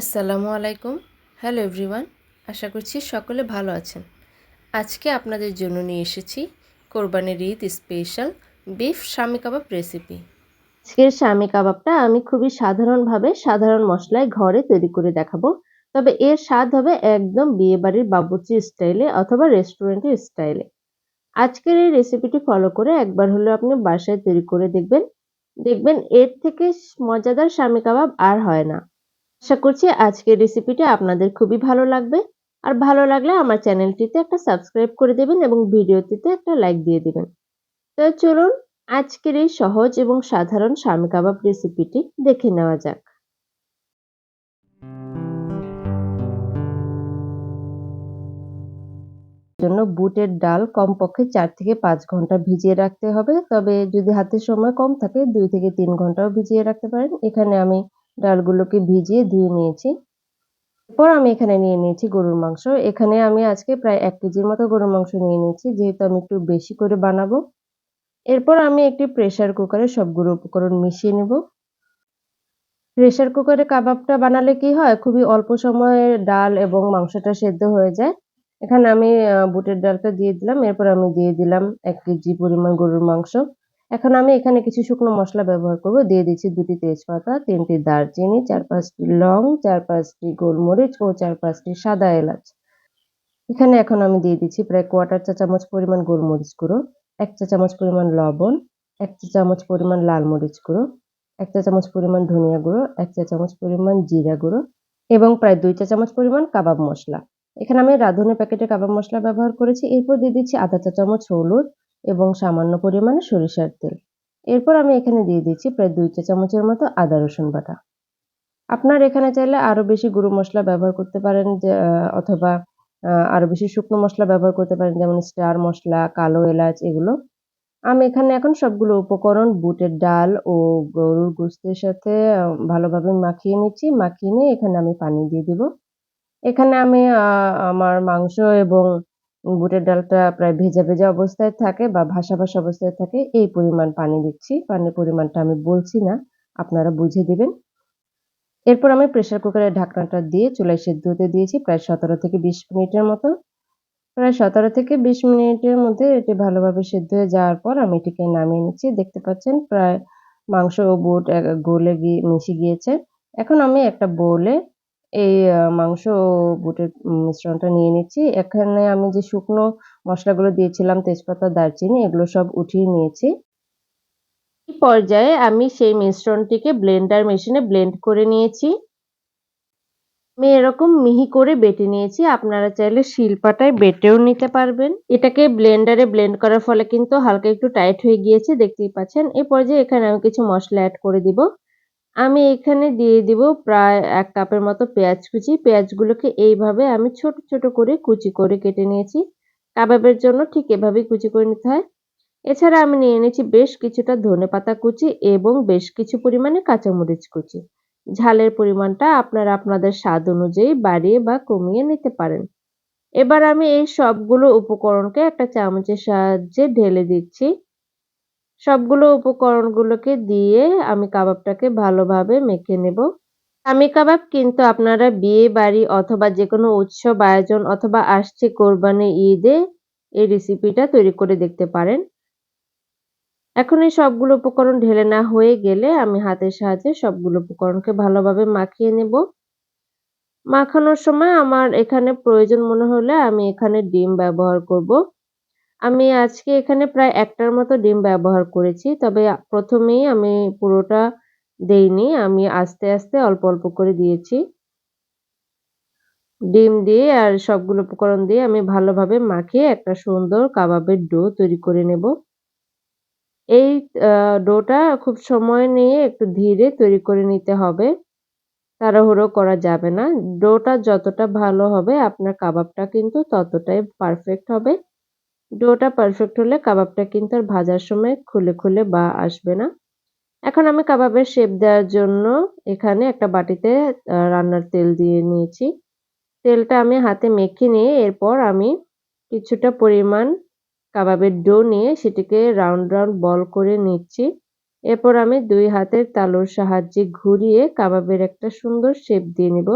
আসসালামু আলাইকুম। Hello everyone আশা করছি সকলে ভালো আছেন। আজকে আপনাদের জন্য নিয়ে এসেছি কোরবানির ঈদ স্পেশাল বিফ স্বামী কাবাব রেসিপি আজকের স্বামী কাবাবটা আমি খুবই সাধারণভাবে সাধারণ মশলায় ঘরে তৈরি করে দেখাবো। তবে এর স্বাদ হবে একদম বিয়েবাড়ির বাবুচি স্টাইলে অথবা রেস্টুরেন্টের স্টাইলে আজকের এই রেসিপিটি ফলো করে একবার হলেও আপনি বাসায় তৈরি করে দেখবেন। দেখবেন এর থেকে মজাদার স্বামী কাবাব আর হয় না। আশা করছি আজকের রেসিপিটা আপনাদের খুবই ভালো লাগবে। আর ভালো লাগলে আমার চ্যানেলটিতে একটা সাবস্ক্রাইব করে দেবেন এবং ভিডিওটিতে একটা লাইক দিয়ে দেবেন। তো চলুন আজকের এই সহজ এবং সাধারণ স্বামী কাবাব রেসিপিটি দেখে নেওয়া যাক। জন্য বুটের ডাল কমপক্ষে চার থেকে পাঁচ ঘণ্টা ভিজিয়ে রাখতে হবে। তবে যদি হাতে সময় কম থাকে, দুই থেকে তিন ঘন্টাও ভিজিয়ে রাখতে পারেন। এখানে আমি ডালগুলোকে ভিজিয়ে ধুয়ে নিয়েছি। এরপর আমি এখানে নিয়ে নিয়েছি গরুর মাংস। এখানে আমি আজকে প্রায় এক কেজির মতো গরুর মাংস নিয়ে নিয়েছি, যেহেতু আমি একটু বেশি করে বানাবো। এরপর আমি একটি প্রেশার কুকারে সবগুলো উপকরণ মিশিয়ে নেব। প্রেশার কুকারে কাবাবটা বানালে কি হয়? খুবই অল্প সময়ে ডাল এবং মাংসটা সেদ্ধ হয়ে যায়। এখানে আমি বুটের ডালটা দিয়ে দিলাম। এরপর আমি দিয়ে দিলাম এক কেজি পরিমাণ গরুর মাংস। এখন আমি এখানে কিছু শুকনো মশলা ব্যবহার করব। দিয়ে দিচ্ছি দুটি তেজপাতা, তিনটি দারচিনি, চার পাঁচটি লং, চার পাঁচটি গোলমরিচ ও চার পাঁচটি সাদা এলাচ। এখানে এখন আমি দিয়ে দিচ্ছি প্রায় কোয়াটার চা চামচ পরিমাণ গোলমরিচ গুঁড়ো, এক চা চামচ পরিমাণ লবণ, এক চা চামচ পরিমাণ লাল মরিচ গুঁড়ো, এক চা চামচ পরিমাণ ধনিয়া গুঁড়ো, এক চা চামচ পরিমাণ জিরা গুঁড়ো এবং প্রায় দুই চা চামচ পরিমাণ কাবাব মশলা। এখানে আমি রাঁধুনি প্যাকেটে কাবাব মশলা ব্যবহার করেছি। এরপর দিয়ে দিচ্ছি আধা চা চামচ হলুদ এবং সামান্য পরিমাণে সরিষার তেল। এরপর আমি এখানে দিয়ে দিচ্ছি প্রায় দুই চা চামচের মতো আদা রসুন বাটা। আপনার এখানে চাইলে আরও বেশি গুঁড়ো মশলা ব্যবহার করতে পারেন যে অথবা আরও বেশি শুকনো মশলা ব্যবহার করতে পারেন, যেমন স্টার মশলা, কালো এলাচ এগুলো। আমি এখানে এখন সবগুলো উপকরণ, বুটের ডাল ও গরুর গোস্তের সাথে ভালোভাবে মাখিয়ে নিচ্ছি। মাখিয়ে নিয়ে এখানে আমি পানি দিয়ে দিব। এখানে আমি আমার মাংস এবং বুটের ডালটা প্রায় ভেজা ভেজা অবস্থায় থাকে বা ভাসা ভাসা অবস্থায় থাকে। এই পরিমাণ পানি দিচ্ছি। পানির পরিমাণটা আমি বলছি না, আপনারা বুঝে দিবেন। এরপর আমি প্রেশার কুকারের ঢাকনাটা দিয়ে চুলায় সেদ্ধ হতে দিয়েছি প্রায় সতেরো থেকে বিশ মিনিটের মতো। প্রায় সতেরো থেকে বিশ মিনিটের মধ্যে এটি ভালোভাবে সেদ্ধ হয়ে যাওয়ার পর আমি এটিকে নামিয়ে নিচ্ছি। দেখতে পাচ্ছেন প্রায় মাংস ও বুট গলে গিয়ে মিশে গিয়েছে। এখন আমি একটা বোলে এই মাংস বুটের মিশ্রণটা নিয়ে নিচ্ছি। এখানে আমি যে শুকনো মশলাগুলো দিয়েছিলাম, তেজপাতা, দারচিনি, এগুলো সব উঠিয়ে নিয়েছি। পর্যায়ে আমি সেই মিশ্রণটিকে ব্লেন্ডার মেশিনে ব্লেন্ড করে নিয়েছি। আমি এরকম মিহি করে বেটে নিয়েছি। আপনারা চাইলে শিলপাটায় বেটেও নিতে পারবেন। এটাকে ব্লেন্ডারে ব্লেন্ড করার ফলে কিন্তু হালকা একটু টাইট হয়ে গিয়েছে, দেখতেই পাচ্ছেন। এই পর্যায়ে এখানে আমি কিছু মশলা অ্যাড করে দিব। আমি এখানে দিয়ে দিব প্রায় এক কাপের মতো পেঁয়াজ কুচি। পেঁয়াজগুলোকে এইভাবে আমি ছোট ছোট করে কুচি করে কেটে নিয়েছি। কাবাবের জন্য ঠিক এভাবেই কুচি করে নিতে হয়। এছাড়া আমি নিয়ে নিয়েছি বেশ কিছুটা ধনে পাতা কুচি এবং বেশ কিছু পরিমাণে কাঁচামরিচ কুচি। ঝালের পরিমাণটা আপনারা আপনাদের স্বাদ অনুযায়ী বাড়িয়ে বা কমিয়ে নিতে পারেন। এবার আমি এই সবগুলো উপকরণকে একটা চামচের সাহায্যে ঢেলে দিচ্ছি। সবগুলো উপকরণগুলোকে দিয়ে আমি কাবাবটাকে ভালোভাবে মেখে নেব। আমি কাবাব কিন্তু আপনারা বিয়ে বাড়ি অথবা যে কোনো উৎসব আয়োজন অথবা আসছে কোরবানি ঈদে এই রেসিপিটা তৈরি করে দেখতে পারেন। এখন এই সবগুলো উপকরণ ঢেলে না হয়ে গেলে আমি হাতের সাহায্যে সবগুলো উপকরণকে ভালোভাবে মাখিয়ে নেব। মাখানোর সময় আমার এখানে প্রয়োজন মনে হলে আমি এখানে ডিম ব্যবহার করব। আমি আজকে এখানে প্রায় একটার মতো ডিম ব্যবহার করেছি, তবে প্রথমেই আমি পুরোটা দেইনি, আমি আস্তে আস্তে অল্প অল্প করে দিয়েছি। ডিম দিয়ে আর সবগুলো উপকরণ দিয়ে আমি ভালোভাবে মাখিয়ে একটা সুন্দর কাবাবের ডো তৈরি করে নেব। এই ডোটা খুব সময় নিয়ে একটু ধীরে তৈরি করে নিতে হবে। তাড়াহুড়ো করা যাবে না। ডোটা যতটা ভালো হবে, আপনার কাবাবটা কিন্তু ততটাই পারফেক্ট হবে। ডোটা পারফেক্ট হলে কাবাবটা কিন্তু আর ভাজার সময় খুলে খুলে বা আসবে না। এখন আমি কাবাবের শেপ দেওয়ার জন্য এখানে একটা বাটিতে রান্নার তেল দিয়ে নিয়েছি। তেলটা আমি হাতে মেখে নিয়ে এরপর আমি কিছুটা পরিমাণ কাবাবের ডো নিয়ে সেটিকে রাউন্ড রাউন্ড বল করে নিচ্ছি। এরপর আমি দুই হাতের তালুর সাহায্যে ঘুরিয়ে কাবাবের একটা সুন্দর শেপ দিয়ে নিব।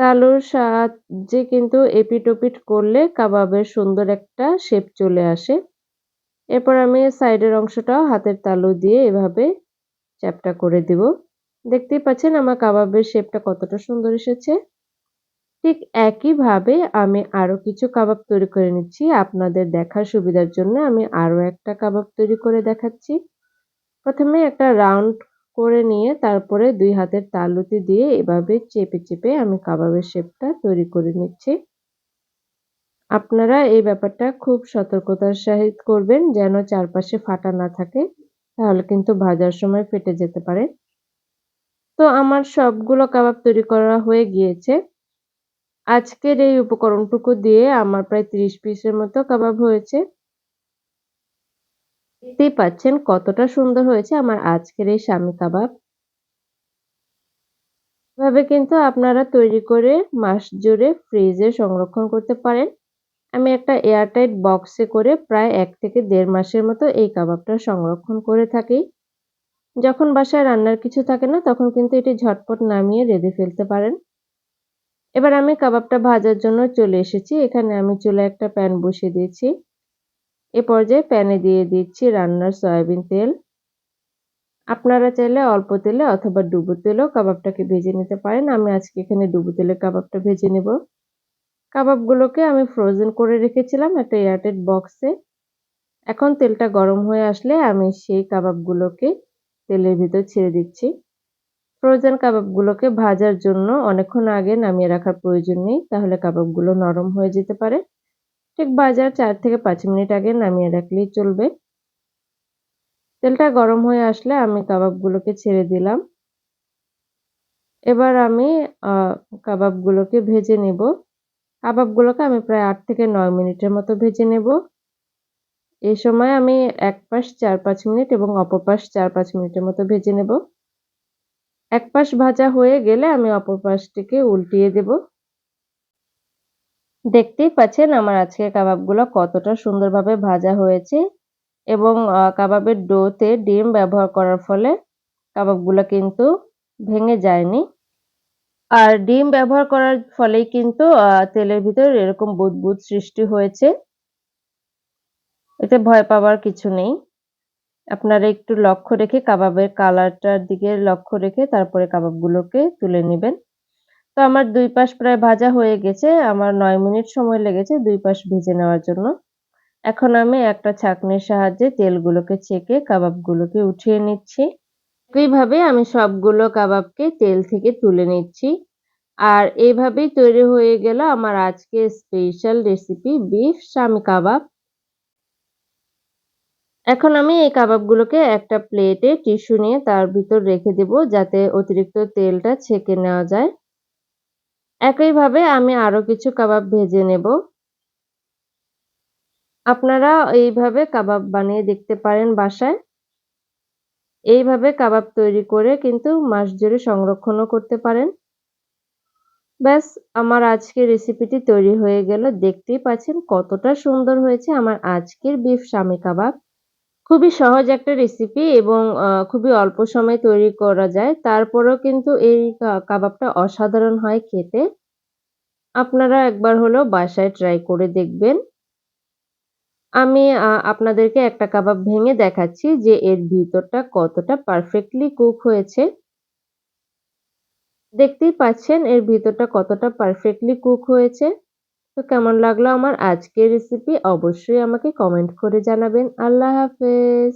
তালুর সাহায্যে কিন্তু এপিট ওপিট করলে কাবাবের সুন্দর একটা শেপ চলে আসে। এরপর আমি সাইডের অংশটাও হাতের তালু দিয়ে এভাবে চ্যাপটা করে দিব। দেখতেই পাচ্ছেন আমার কাবাবের শেপটা কতটা সুন্দর এসেছে। ঠিক একইভাবে আমি আরও কিছু কাবাব তৈরি করে নিচ্ছি। আপনাদের দেখার সুবিধার জন্য আমি আরও একটা কাবাব তৈরি করে দেখাচ্ছি। প্রথমে একটা রাউন্ড করে নিয়ে তারপরে দুই হাতের তালুতে দিয়ে এভাবে চেপে চেপে আমি কাবাবের শেপটা তৈরি করে নিচ্ছি। আপনারা এই ব্যাপারটা খুব সতর্কতার সহিত করবেন, যেন চারপাশে ফাটা না থাকে, তাহলে কিন্তু ভাজার সময় ফেটে যেতে পারে। তো আমার সবগুলো কাবাব তৈরি করা হয়ে গিয়েছে। আজকের এই উপকরণটুকু দিয়ে আমার প্রায় ত্রিশ পিসের মতো কাবাব হয়েছে। দেখতেই পাচ্ছেন কতটা সুন্দর হয়েছে আমার আজকের এই স্বামী কাবাব। এভাবে কিন্তু আপনারা তৈরি করে মাস জুড়ে ফ্রিজে সংরক্ষণ করতে পারেন। আমি একটা এয়ারটাইট বক্সে করে প্রায় এক থেকে দেড় মাসের মতো এই কাবাবটা সংরক্ষণ করে থাকি। যখন বাসায় রান্নার কিছু থাকে না, তখন কিন্তু এটি ঝটপট নামিয়ে রেঁধে ফেলতে পারেন। এবার আমি কাবাবটা ভাজার জন্য চলে এসেছি। এখানে আমি চুলায় একটা প্যান বসিয়ে দিয়েছি। এ পর্যায়ে প্যানে দিয়ে দিচ্ছি রান্নার সয়াবিন তেল। আপনারা চাইলে অল্প তেলে অথবা ডুবো তেলেও কাবাবটাকে ভেজে নিতে পারেন। আমি আজকে এখানে ডুবো তেলে কাবাবটা ভেজে নেব। কাবাবগুলোকে আমি ফ্রোজেন করে রেখেছিলাম একটা এয়ারটেড বক্সে এখন তেলটা গরম হয়ে আসলে আমি সেই কাবাবগুলোকে তেলের ভিতর ছেড়ে দিচ্ছি। ফ্রোজেন কাবাবগুলোকে ভাজার জন্য অনেকক্ষণ আগে নামিয়ে রাখার প্রয়োজন নেই, তাহলে কাবাবগুলো নরম হয়ে যেতে পারে। ঠিক ভাজার চার থেকে পাঁচ মিনিট আগে নামিয়ে রাখলেই চলবে। তেলটা গরম হয়ে আসলে আমি কাবাবগুলোকে ছেড়ে দিলাম। এবার আমি কাবাবগুলোকে ভেজে নেব। কাবাবগুলোকে আমি প্রায় আট থেকে নয় মিনিটের মতো ভেজে নেব। এই সময় আমি এক পাশ চার পাঁচ মিনিট এবং অপর চার পাঁচ মিনিটের মতো ভেজে নেব। এক পাশ ভাজা হয়ে গেলে আমি অপর পাশটিকে উল্টিয়ে দেব। দেখতেই পাচ্ছেন আমার আজকে কাবাবগুলো কতটা সুন্দরভাবে ভাজা হয়েছে এবং কাবাবের ডোতে ডিম ব্যবহার করার ফলে কাবাবগুলো কিন্তু ভেঙে যায়নি। আর ডিম ব্যবহার করার ফলেই কিন্তু তেলের ভিতর এরকম বুদবুদ সৃষ্টি হয়েছে। এতে ভয় পাওয়ার কিছু নেই। আপনারা একটু লক্ষ্য রেখে কাবাবের কালারটার দিকে লক্ষ্য রেখে তারপরে কাবাবগুলোকে তুলে নেবেন। তো আমার দুই পাশ প্রায় ভাজা হয়ে গেছে। আমার নয় মিনিট সময় লেগেছে দুই পাশ ভেজে নেওয়ার জন্য। এখন আমি একটা ছাঁকনির সাহায্যে তেলগুলোকে ছেঁকে কাবাবগুলোকে উঠিয়ে নিচ্ছি। একইভাবে আমি সবগুলো কাবাবকে তেল থেকে তুলে নিচ্ছি। আর এইভাবেই তৈরি হয়ে গেল আমার আজকে স্পেশাল রেসিপি বিফ স্বামী কাবাব। এখন আমি এই কাবাবগুলোকে একটা প্লেটে টিস্যু নিয়ে তার ভিতর রেখে দেব যাতে অতিরিক্ত তেলটা ছেঁকে নেওয়া যায়। একইভাবে আমি আরও কিছু কাবাব ভেজে নেব। আপনারা এইভাবে কাবাব বানিয়ে দেখতে পারেন বাসায়। এইভাবে কাবাব তৈরি করে কিন্তু মাস জুড়ে সংরক্ষণও করতে পারেন। ব্যাস, আমার আজকের রেসিপিটি তৈরি হয়ে গেল। দেখতেই পাচ্ছেন কতটা সুন্দর হয়েছে আমার আজকের বিফ স্বামী কাবাব। খুবই সহজ একটা রেসিপি এবং খুবই অল্প সময়ে তৈরি করা যায়। তারপরেও কিন্তু এই কাবাবটা অসাধারণ হয় খেতে। আপনারা একবার হলেও বাসায় ট্রাই করে দেখবেন। আমি আপনাদেরকে একটা কাবাব ভেঙে দেখাচ্ছি যে এর ভিতরটা কতটা পারফেক্টলি কুক হয়েছে। দেখতেই পাচ্ছেন এর ভিতরটা কতটা পারফেক্টলি কুক হয়েছে। তো কেমন লাগল আমার আজকের রেসিপি অবশ্যই আমাকে কমেন্ট করে জানাবেন। আল্লাহ হাফেজ।